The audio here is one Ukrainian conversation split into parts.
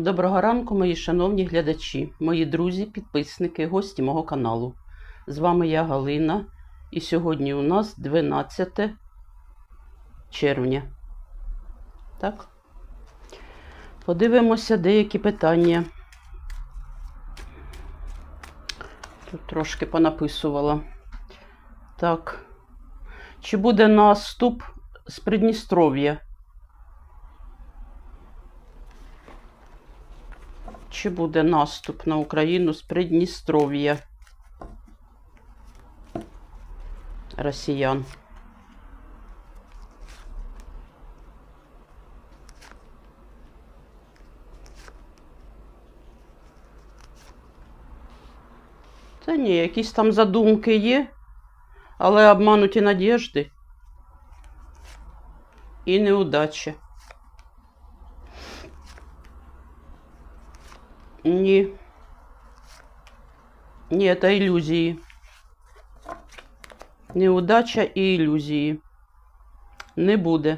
Доброго ранку, мої шановні глядачі, мої друзі, підписники, гості мого каналу. З вами я Галина, і сьогодні у нас 12 червня. Так? Подивимося деякі питання. Тут трошки понаписувала. Так. Чи буде наступ з Придністров'я? Чи буде наступ на Україну з Придністров'я росіян? Та ні, якісь там задумки є, але обмануті надіжди і неудачі. Ні. Ні, це ілюзії. Неудача і ілюзії. Не буде.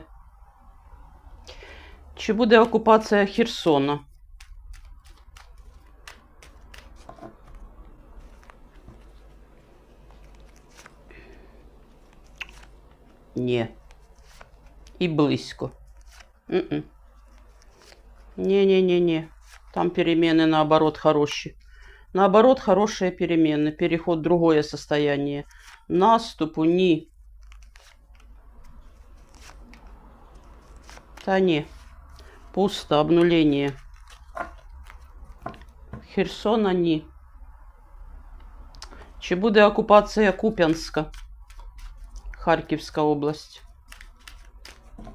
Чи буде окупація Херсона? Ні. І близько. М-м. Ні-ні-ні-ні. Там перемены наоборот хорошие. Наоборот, хорошие перемены. Переход в другое состояние. Наступу ні. Та ні. Пусто, обнуление. Херсона ні. Чи буде окупація Куп'янська? Харківська область?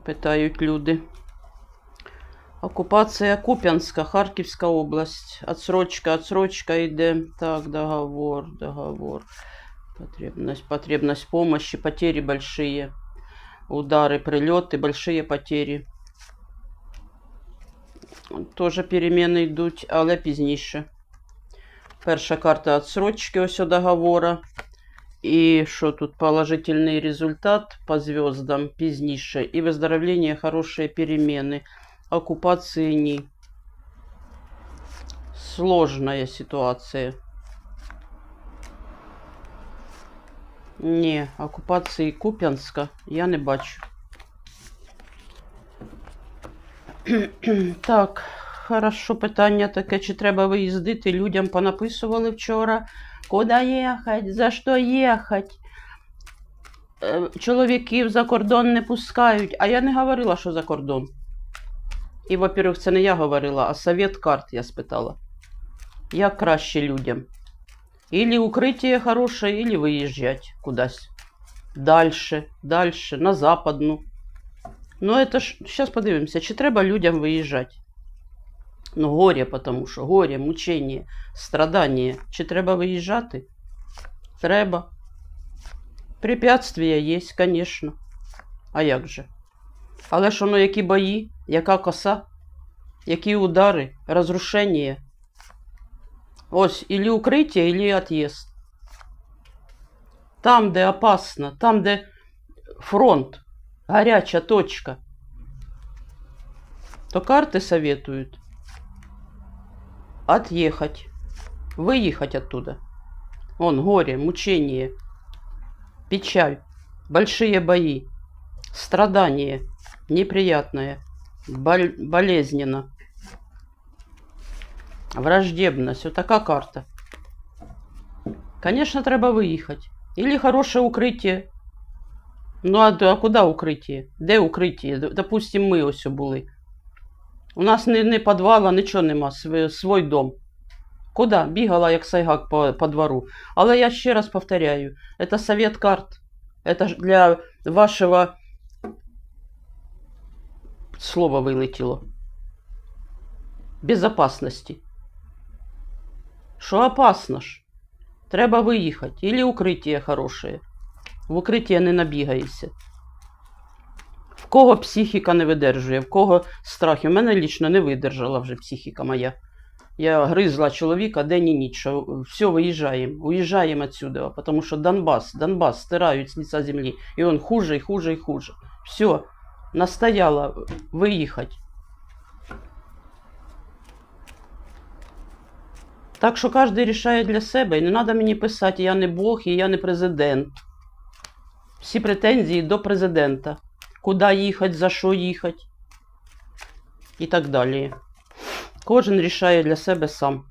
Питають люди. Оккупация Куп'янська, Харківська область. Отсрочка, отсрочка йде. Так, договор, договор. Потребность, потребность помощи, потери большие. Удары, прильоти, большие потери. Тоже перемены йдуть, але пізніше. Перша карта отсрочки, ось договора. І що тут положительний результат по звездам пізніше. І виздоровлення, хороші перемены Оккупации ні. Сложная ситуация. Ні, окупації Куп'янська я не бачу. так, хорошо, питання таке, чи треба виїздити? Людям понаписували вчора. Куди їхати? За що їхати? Е, Чоловіків за кордон не пускають, а я не говорила, що за кордон. І, во-первых, це не я говорила, а совет карт я спитала. Як краще людям? Ілі укриття хороше, ілі виїжджать кудись. Дальше, дальше, на западну. Ну, это ж, зараз подивимося, чи треба людям виїжджати. Ну, горе, потому що горе, мучення, страдання. Чи треба виїжджати? Треба. Препятствия є, звісно. А як же? Але ж воно які бої, яка коса, які удари, розрушення. Ось, ілі укриття, ілі от'їзд. Там, де опасно, там, де фронт, горяча точка, то карты советуют отъехать, выехать оттуда. Вон, горе, мучение, печаль, большие бои, страдания – неприятное, боль, болезненно, враждебность. Вот такая карта. Конечно, треба виїхати. Или хороше укриття. Ну, а, а куди укриття? Де укриття? Допустим, ми ось були. У нас не, не підвала, нічого нема, свій, свій дом. Куди? Бігала, як сайгак по, по двору. Але я ще раз повторяю, це совет карт. Это ж для вашего слово вилетіло. Безопасності. Що опасно ж? Треба виїхати. Ілі укриття хороше. В укриття не набігаєшся. В кого психіка не видержує, в кого страхи. У мене лічно не видержала вже психіка моя. Я гризла чоловіка день і ніч, що все, виїжджаємо, уїжджаємо отсюда, тому що Донбас, Донбас стирають з лица землі, і він хуже, і хуже, і хуже. Все, настояла виїхати. Так що кожен рішає для себе. І не треба мені писати, я не Бог і я не президент. Всі претензії до президента. Куди їхати, за що їхати і так далі. Кожен рішає для себе сам.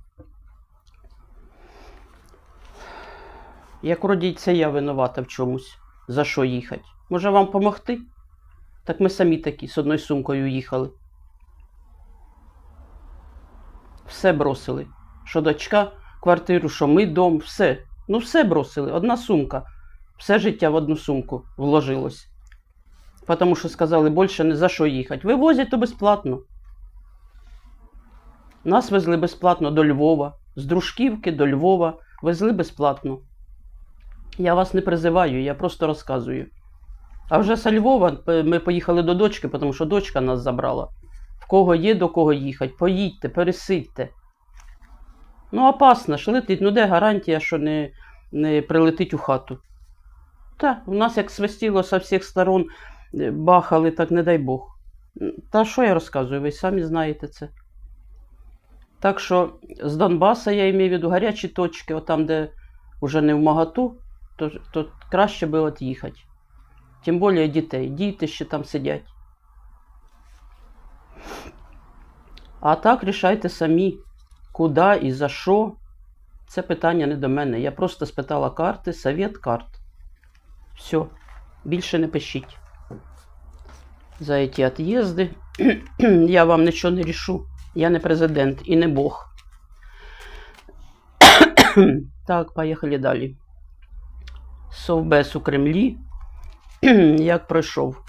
Як це я винувата в чомусь, за що їхати. Може вам допомогти? Так ми самі такі з одною сумкою їхали. Все бросили. Що дочка, квартиру, що ми дом, все. Ну, все бросили. Одна сумка. Все життя в одну сумку вложилось. Тому що сказали, більше не за що їхати. Вивозять то безплатно. Нас везли безплатно до Львова, з Дружківки до Львова. Везли безплатно. Я вас не призиваю, я просто розказую. А вже з Львова ми поїхали до дочки, тому що дочка нас забрала. В кого є до кого їхати, поїдьте, пересидьте. Ну, опасно ж летить. Ну, де гарантія, що не, не прилетить у хату? Та, у нас як свистіло з всіх сторон, е, бахали, так не дай Бог. Та що я розказую, ви самі знаєте це. Так що з Донбаса я маю в виду гарячі точки, отам, де вже не в Магату, то, то краще от їхати. Тим більше дітей. Діти ще там сидять. А так рішайте самі, куди і за що. Це питання не до мене. Я просто спитала карти, совет карт. Все, більше не пишіть. За ці від'їзди я вам нічого не рішу. Я не президент і не Бог. так, поїхали далі. Совбез у Кремлі. Як пройшов?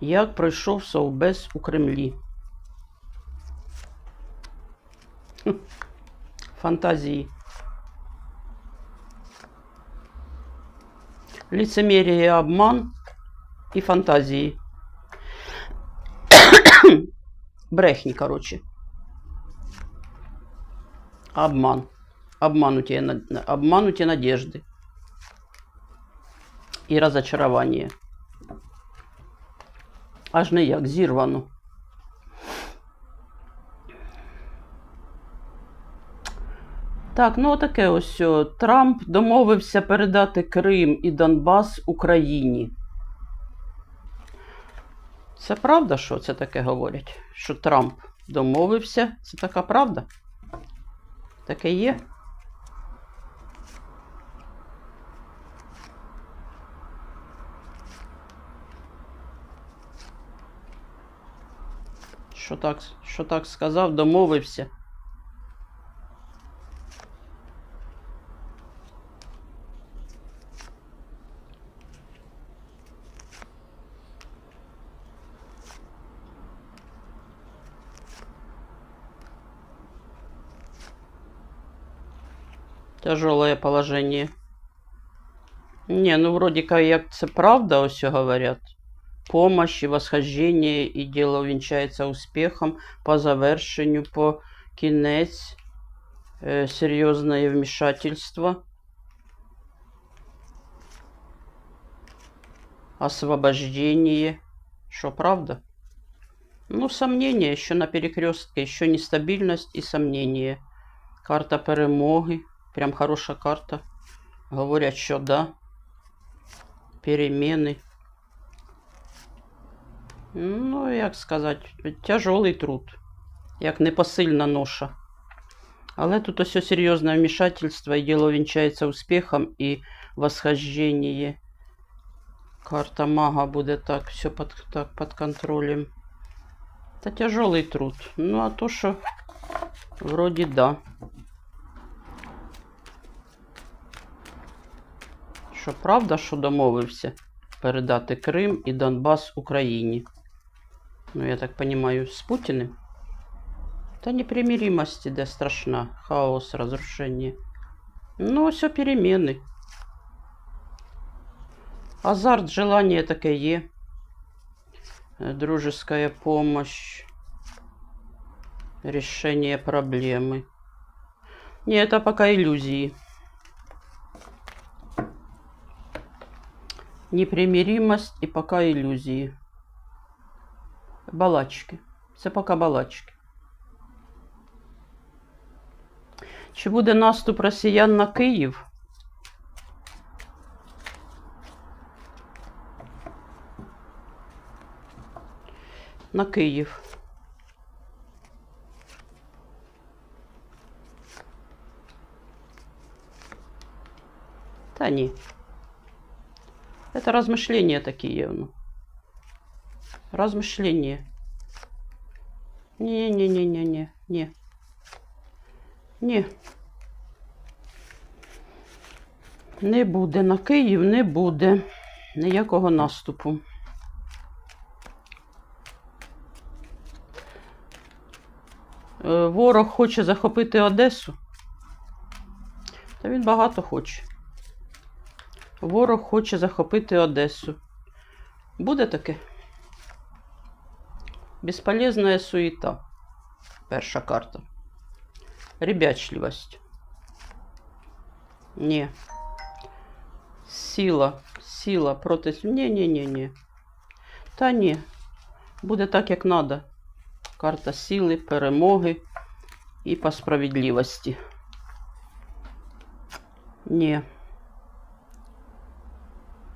Як пройшов Совбез у Кремлі? Фантазії. Лицемерие и обман и фантазии. Брехни, короче. Обман. Обманутые, на- обманутые надежды. І розочарування. Аж не як зірвано. Так, ну таке ось. Трамп домовився передати Крим і Донбас Україні. Це правда, що це таке говорять? Що Трамп домовився? Це така правда? Таке є? Що так, що так сказав, домовився. Тяжелое положение. Не, ну вроде как як це правда, ось говорят. Помощь и восхождение, и дело увенчается успехом по завершению, по кінець, э, серьезное вмешательство, освобождение. Что, правда? Ну, сомнения еще на перекрестке, еще нестабильность и сомнения. Карта перемоги. Прям хороша карта. Говорять, що да. Переміни. Ну, як сказати, тяжелий труд. Як непосильна ноша. Але тут ось серйозне вмішательство, і діло вінчається успіхом і восхождение. Карта мага буде так, все под, так, под контролем. Та тяжелый труд. Ну, а то, що вроді да. Що правда, що домовився передати Крим і Донбас Україні? Ну, я так понимаю, з Путіним? Та непримиримость іде страшна. Хаос, разрушение. Ну, все перемены. Азарт, желание таке є. Э, Дружеская помощь. Решение проблемы. Не, это пока иллюзии. Непримиримость и пока иллюзии. Балачки. Це пока балачки. Чи буде наступ росіян на Київ? На Київ. Та ні. Это размышления такие. Ну. Размышления. Не-не-не-не-не. Не. Ні. Не буде. На Київ не буде ніякого наступу. Е, Ворог хоче захопити Одесу. Та він багато хоче. Ворог хоче захопити Одесу. Буде таке? Безполезная суета. Перша карта. Ребячливость. Ні. Сила. Сила проти. Ні-ні-ні-ні. Та ні. Буде так, як надо. Карта сили, перемоги і по справедливості. Ні.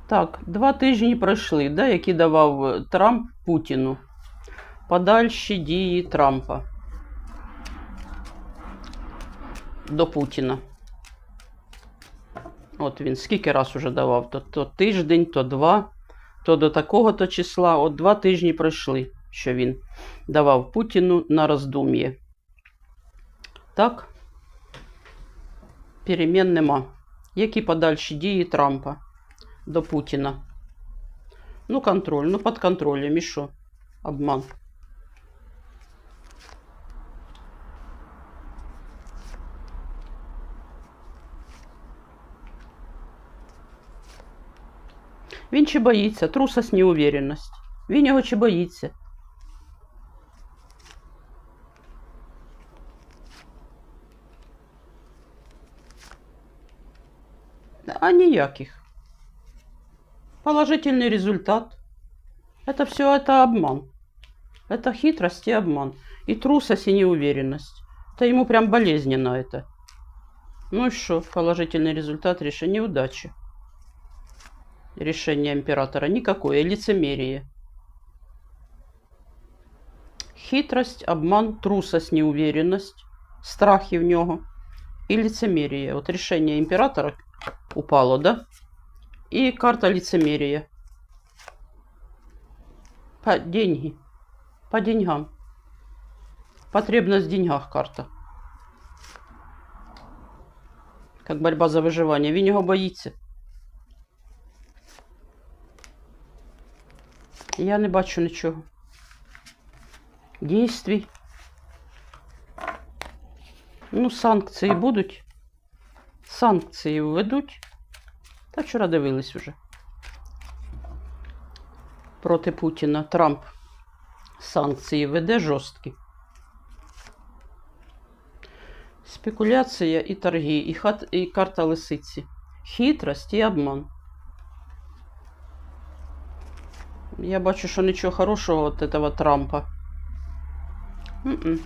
Так, два тижні пройшли, да, які давав е, Трамп Путіну. Подальші дії Трампа. До Путіна. От він скільки раз уже давав? То, то тиждень, то два, то до такого-то числа. От два тижні пройшли, що він давав Путіну на роздум'є. Так. Перемін нема. Які подальші дії Трампа до Путіна? Ну, контроль. Ну, під контролем. І що? Обман. Він чи боїться, трусость, неуверенность. Він його чи боїться. А ніяких. Положительный результат. Это все это обман. Это хитрость и обман. И трусость, и неуверенность. Это ему прям болезненно это. Ну и что? Положительный результат решения удачи. Решение императора никакое. Лицемерие. Хитрость, обман, трусость, неуверенность, страхи в нього и лицемерие. Вот решение императора упало, да? И карта лицемерия. По деньги. По деньгам. Потребность в деньгах карта. Как борьба за выживание. Він його боїться. Я не бачу нічого. Дійствій. Ну, санкції будуть. Санкції введуть. Та вчора дивились вже. Проти Путіна Трамп санкції веде жорсткі. Спекуляція і торги, і, хат, і карта лисиці. Хитрость і обман. Я бачу, що нічого хорошого от этого Трампа.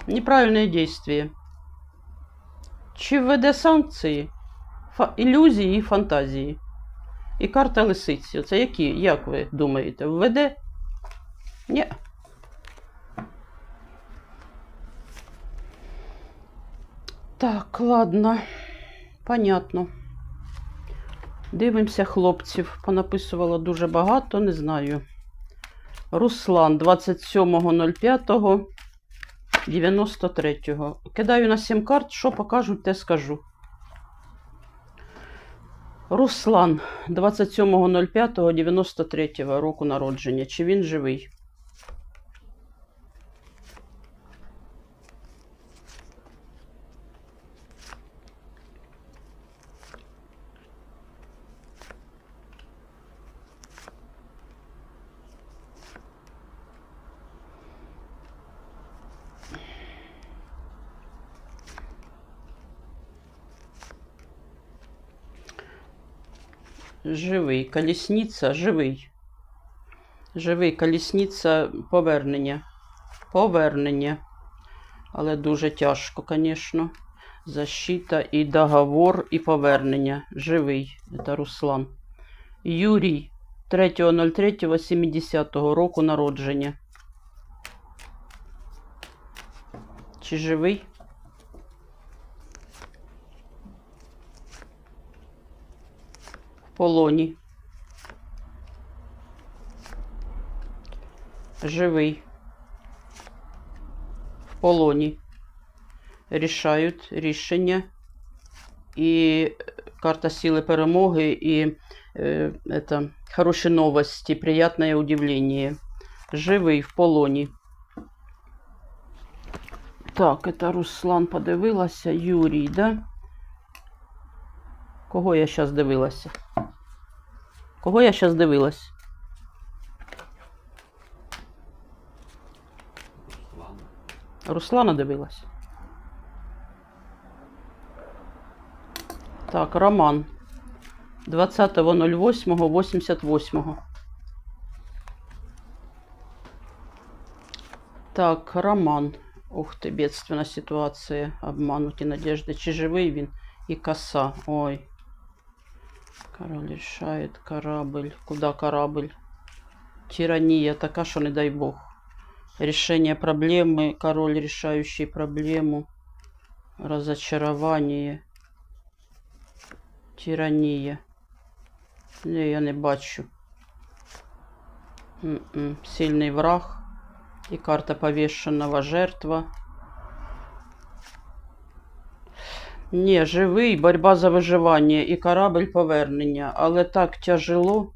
Неправильне действие. Чи введе санкції? Фа- ілюзії і фантазії. І карта лисиці. Це які, як ви думаєте, введе? Ні. Так, ладно. Понятно. Дивимося хлопців. Понаписувала дуже багато, не знаю. Руслан 27.05.93. Кидаю на 7 карт, що покажуть, те скажу. Руслан 27.05.93 року народження. Чи він живий? Живий. Колісниця живий. Живий. Колісниця повернення. Повернення. Але дуже тяжко, звісно. Защита і договор, і повернення. Живий. Це Руслан. Юрій 3.03.70 року народження. Чи живий? полоні. Живий. В полоні. Рішають рішення. І карта сили перемоги, і э, это, хороші новості, приятное удивление. Живий в полоні. Так, это Руслан подивилася. Юрій, да? Кого я зараз дивилася? Кого я зараз дивилась? Руслана дивилась. Так, Роман. 20.08.88. Так, Роман. Ух ти, бедственна ситуація. Обмануті надежди. Чи живий він? І коса. Ой. Король рішає корабль. Куда корабль? Тиранія така, що не дай Бог. Решение проблемы. Король, решающий проблему. Разочарование. Тиранія. Не, я не бачу. М-м. Сильний враг. І карта повішеного жертва. Ні, живий, боротьба за виживання і корабль повернення. Але так тяжело.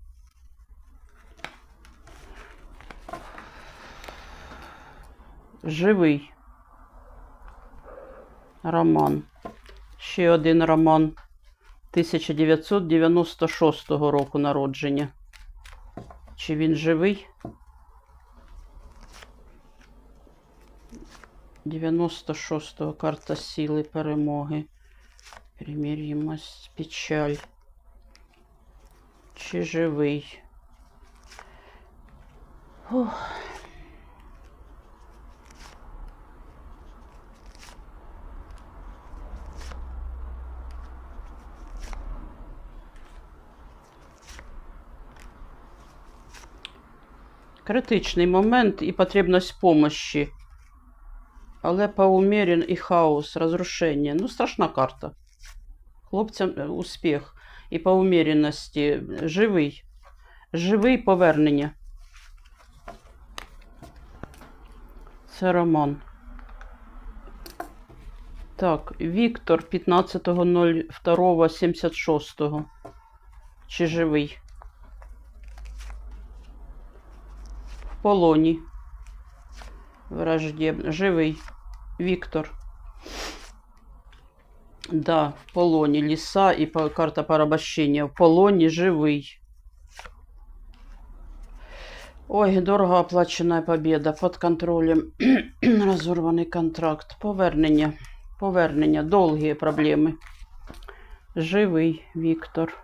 Живий. Роман. Ще один роман 1996 року народження. Чи він живий? 96-го карта сили перемоги. Примірімость, печаль. Чи живий? Ох. Критичний момент і потрібність помощі. Але поумерен і хаос, розрушення. Ну, страшна карта. Хлопцям е, успіх. І по умеренності живий. Живий повернення. Це Роман. Так, Віктор 15.02.76. Чи живий? В полоні. Враждеб. Живий. Віктор. Да, в полоні ліса і по- карта порабощення. В полоні живий. Ой, дорого оплачена победа під контролем. Розорваний контракт. Повернення. Повернення. Довгі проблеми. Живий Віктор.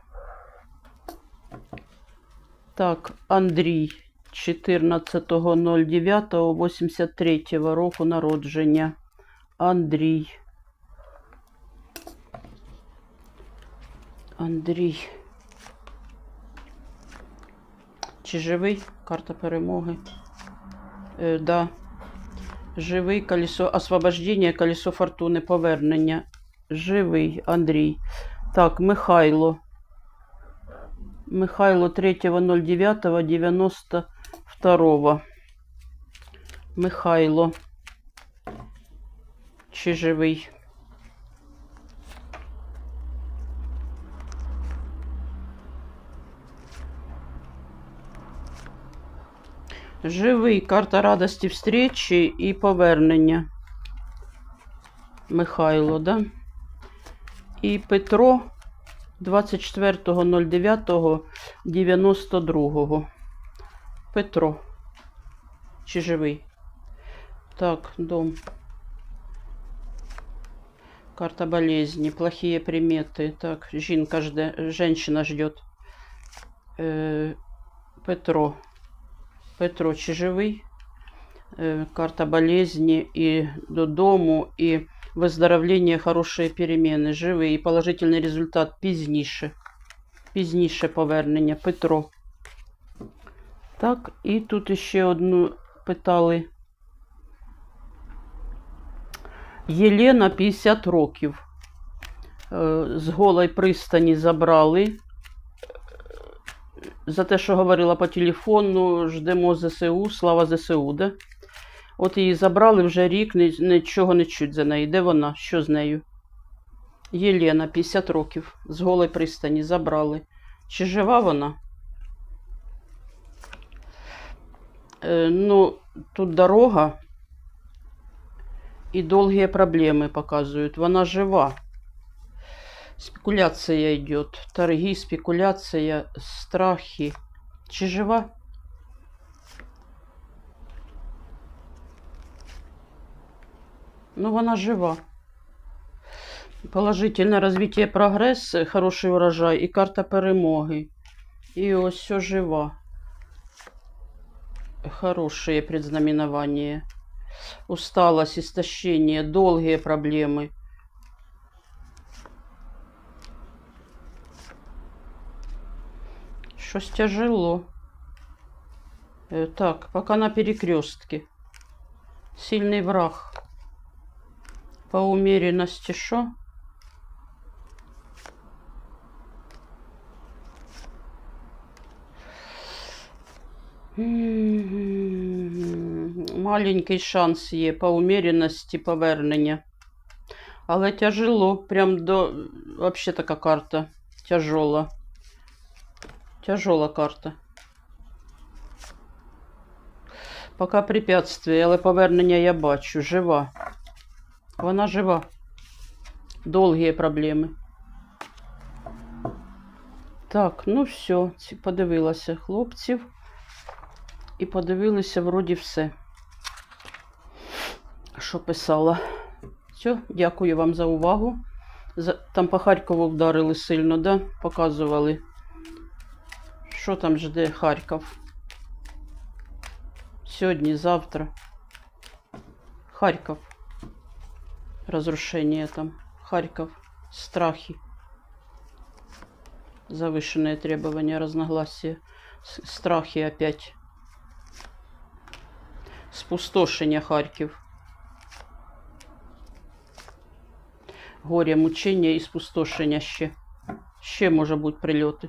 Так, Андрій. 14.09.83 року народження. Андрій. Андрій. Чи живий? Карта перемоги. Е, да. Живий колесо освобождення, колесо фортуни, повернення. Живий Андрій. Так, Михайло. Михайло 3.09.92. Михайло. Чи живий? Живий. Карта радості встречі і повернення. Михайло, да? І Петро 24.09.92. Петро. Чи живий? Так, дом. Карта болезни, плохие приметы. Так, жінка жде, женщина ждет. Е, Петро. Петро, чи живий? Е, карта болезні і додому, і виздоровлення, хорошої переміни, живий, положительний результат пізніше. Пізніше повернення. Петро. Так, і тут ще одну питали. Єлена 50 років. Е, З голої пристані забрали. За те, що говорила по телефону, ждемо ЗСУ, слава ЗСУ, да? От її забрали вже рік, нічого не чуть за неї. Де вона? Що з нею? Єлена, 50 років, з голої пристані забрали. Чи жива вона? Е, ну, тут дорога і довгі проблеми показують. Вона жива. Спекуляция идет. Торги, спекуляция, страхи. Чи жива? Ну, вона жива. Положительне развитие, прогресс, хороший урожай і карта перемоги. І ось все жива. Хорошее предзнаменование. Усталость, истощение, долгие проблемы. Щось тяжело. Так, пока на перекрестке. Сильный враг. По умеренности? М, Маленький шанс є по умеренності повернення. Але тяжело. Прям до. Вообще така карта. Тяжола. Тяжола карта. Поки препятствие, але повернення я бачу. Жива. Вона жива. Довгі проблеми. Так, ну все, подивилася хлопців. І подивилися вроді все. Що писала. Все, дякую вам за увагу. Там по Харкову вдарили сильно, да? Показували. Що там жде Харків? Сьогодні, завтра. Харків. Разрушение там. Харьков. Страхи. Завышенные требования, разногласия. С- Страхи опять. Спустошення Харків. Горе, мучення і спустошення ще. Ще може бути прильоти.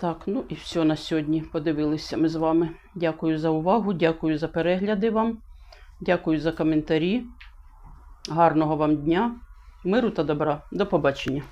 Так, ну і все на сьогодні. Подивилися ми з вами. Дякую за увагу, дякую за перегляди вам. Дякую за коментарі. Гарного вам дня, миру та добра. До побачення.